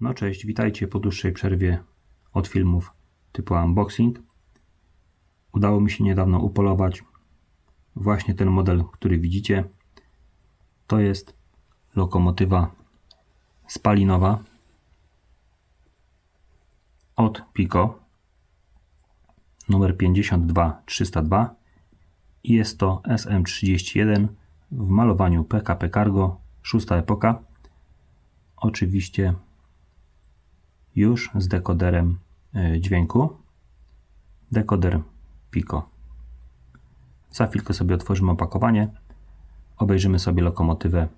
No cześć, witajcie po dłuższej przerwie od filmów typu unboxing. Udało mi się niedawno upolować właśnie ten model, który widzicie. To jest lokomotywa spalinowa od Pico numer 52302 i jest to SM31 w malowaniu PKP Cargo, szósta epoka. Oczywiście już z dekoderem y, dźwięku. Dekoder Pico. Za chwilkę sobie otworzymy opakowanie, obejrzymy sobie lokomotywę,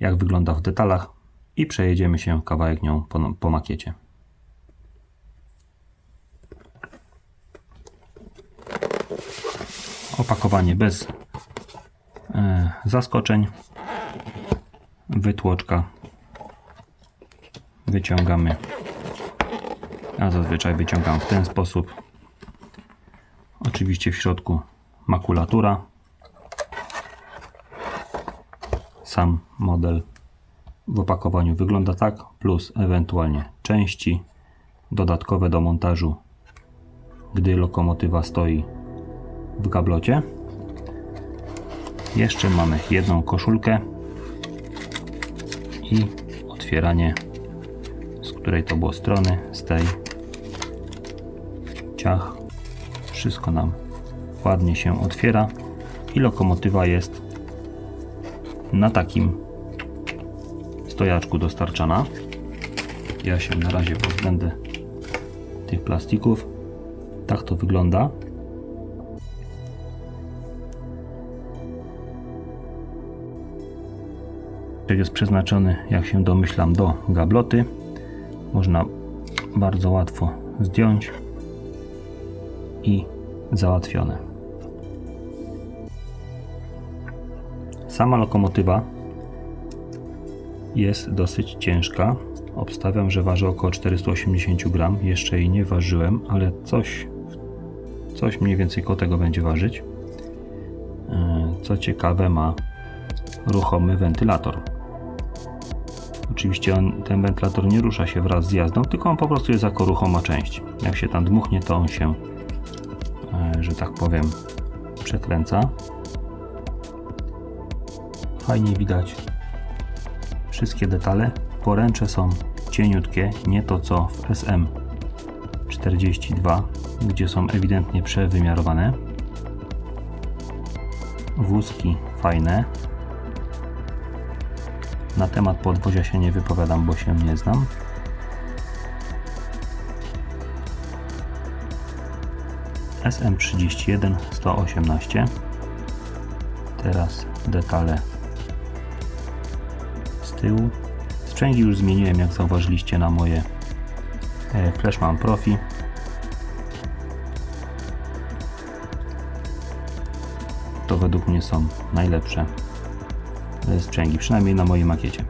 jak wygląda w detalach i przejedziemy się kawałek nią po, po makiecie. Opakowanie bez e, zaskoczeń. Wytłoczka. Wyciągamy. Ja zazwyczaj wyciągam w ten sposób. Oczywiście w środku makulatura. Sam model w opakowaniu wygląda tak, plus ewentualnie części dodatkowe do montażu, gdy lokomotywa stoi w gablocie. Jeszcze mamy jedną koszulkę i otwieranie której to było strony, z tej ciach. Wszystko nam ładnie się otwiera i lokomotywa jest na takim stojaczku dostarczana. Ja się na razie pozbędę tych plastików. Tak to wygląda. Jest przeznaczony, jak się domyślam, do gabloty. Można bardzo łatwo zdjąć i załatwione. Sama lokomotywa jest dosyć ciężka. Obstawiam, że waży około 480 gram. Jeszcze jej nie ważyłem, ale coś, coś mniej więcej koło tego będzie ważyć. E, Co ciekawe, ma ruchomy wentylator. Oczywiście on, ten wentylator nie rusza się wraz z jazdą, tylko on po prostu jest jako ruchoma część. Jak się tam dmuchnie, to on się, e, że tak powiem, przekręca. Fajnie widać wszystkie detale. Poręcze są cieniutkie, nie to co w SM42, gdzie są ewidentnie przewymiarowane. Wózki fajne, na temat podwozia się nie wypowiadam, bo się nie znam. SM31 118. Teraz detale z tyłu. Sprzęgi już zmieniłem, jak zauważyliście na moje e, Flashman Profi. To według mnie są najlepsze sprzęgi, przynajmniej na mojej makiecie.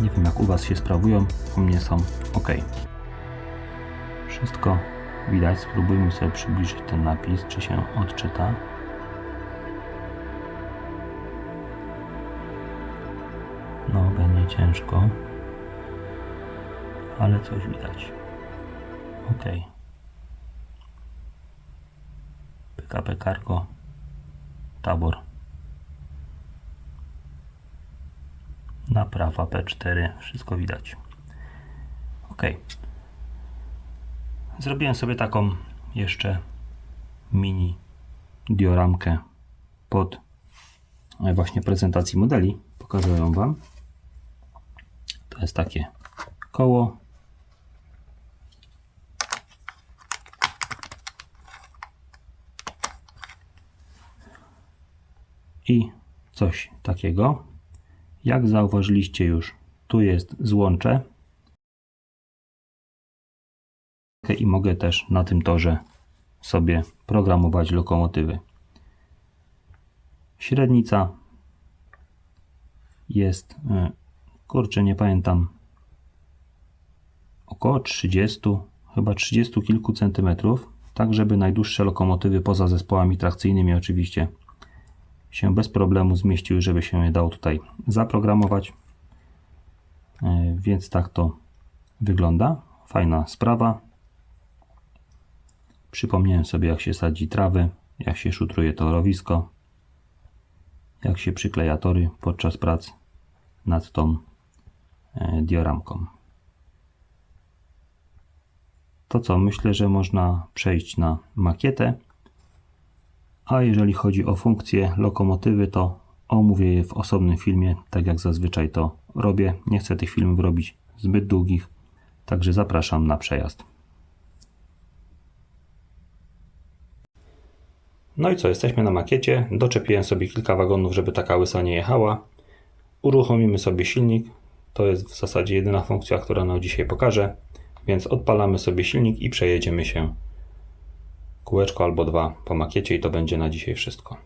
Nie wiem jak u Was się sprawują, u mnie są ok. Wszystko widać, spróbujmy sobie przybliżyć ten napis, czy się odczyta. No, będzie ciężko, ale coś widać. Ok. PKP Cargo, tabor. Naprawa P4, wszystko widać. Ok. Zrobiłem sobie taką jeszcze mini dioramkę pod właśnie prezentacji modeli. Pokazuję Wam. To jest takie koło. I coś takiego. Jak zauważyliście już, tu jest złącze i mogę też na tym torze sobie programować lokomotywy. Średnica jest, e, kurczę, nie pamiętam, około 30, chyba 30 kilku centymetrów, tak żeby najdłuższe lokomotywy poza zespołami trakcyjnymi oczywiście się bez problemu zmieściły, żeby się je dało tutaj zaprogramować. E, Więc tak to wygląda. Fajna sprawa. Przypomniałem sobie, jak się sadzi trawy, jak się szutruje torowisko, jak się przykleja tory podczas prac nad tą e, dioramką. To co, myślę, że można przejść na makietę. A jeżeli chodzi o funkcję lokomotywy, to omówię je w osobnym filmie, tak jak zazwyczaj to robię. Nie chcę tych filmów robić zbyt długich, także zapraszam na przejazd. No i co, jesteśmy na makiecie. Doczepiłem sobie kilka wagonów, żeby taka łysa nie jechała. Uruchomimy sobie silnik. To jest w zasadzie jedyna funkcja, która nam dzisiaj pokażę. Więc odpalamy sobie silnik i przejedziemy się kółeczko albo dwa po makiecie i to będzie na dzisiaj wszystko.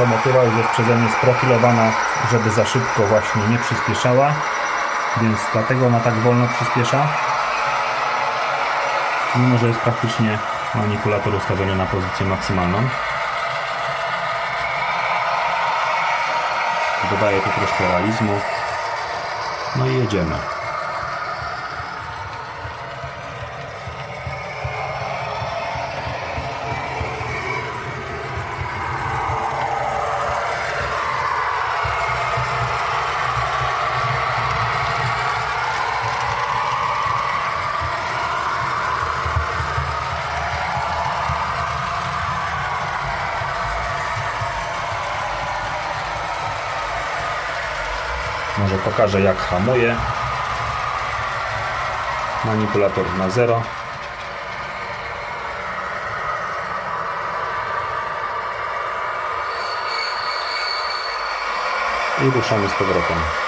Lokomotywa już jest przeze mnie sprofilowana, żeby za szybko właśnie nie przyspieszała, więc dlatego ona tak wolno przyspiesza. Mimo, że jest praktycznie manipulator ustawiony na pozycję maksymalną. Dodaję tu troszkę realizmu. No i jedziemy. Może pokażę jak hamuje. Manipulator na zero. I ruszamy z powrotem.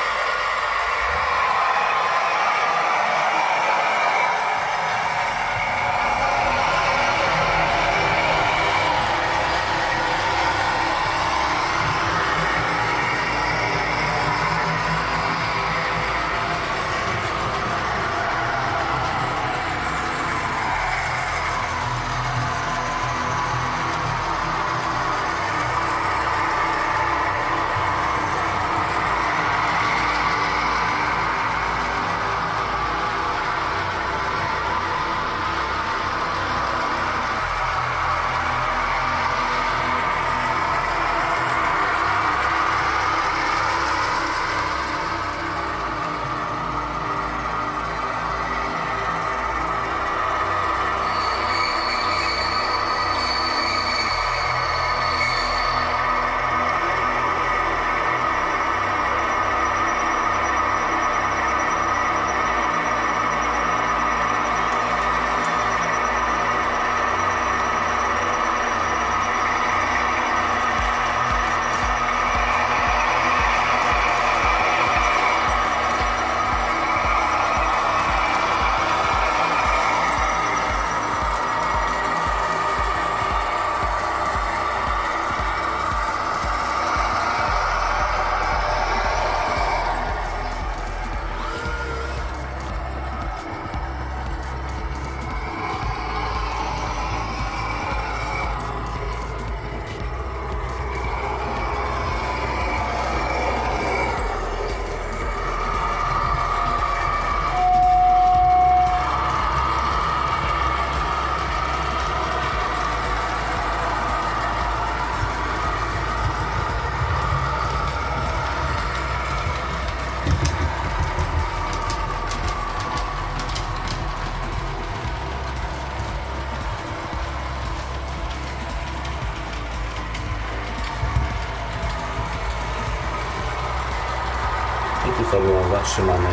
formułą zatrzymany.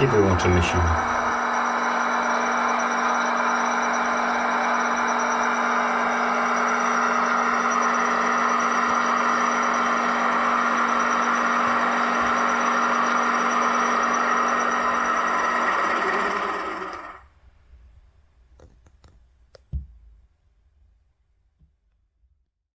I wyłączymy silnik.